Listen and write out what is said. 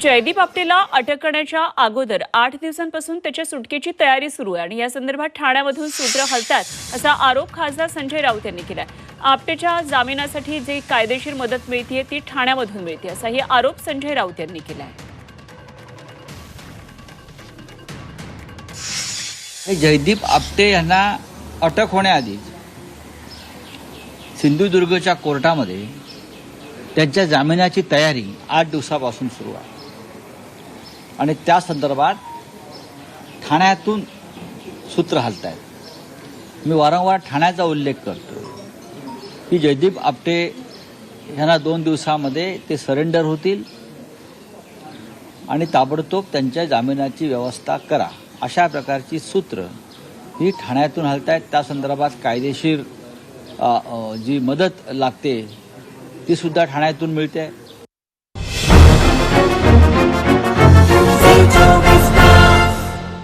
जयदीप आपटेला अटक करण्याच्या अगोदर आठ दिवसांपासून त्याच्या सुटकेची तयारी सुरू आहे आणि या संदर्भात ठाण्यामधून सूत्र हलतात असा आरोप खासदार संजय राऊत यांनी केलाय. आपटेच्या जामिनासाठी जी कायदेशीर मदत मिळतीये ती ठाण्यामधून मिळते असाही आरोप संजय राऊत यांनी केलाय. जयदीप आपटे यांना अटक होण्याआधी सिंधुदुर्गच्या कोर्टामध्ये त्यांच्या जामिनाची तयारी आठ दिवसापासून सुरू आहे. आणि त्या संदर्भात ठाण्यातून सूत्र हलत आहेत मी वारंवार ठाण्याचा उल्लेख करतो की जयदीप आपटे ह्यांना दोन दिवसामध्ये ते सरेंडर होतील आणि ताबडतोब त्यांच्या जामिनाची व्यवस्था करा अशा प्रकारची सूत्र ही ठाण्यातून हलत आहेत त्या संदर्भात कायदेशीर जी मदत लागते ती सुद्धा ठाण्यातून मिळते.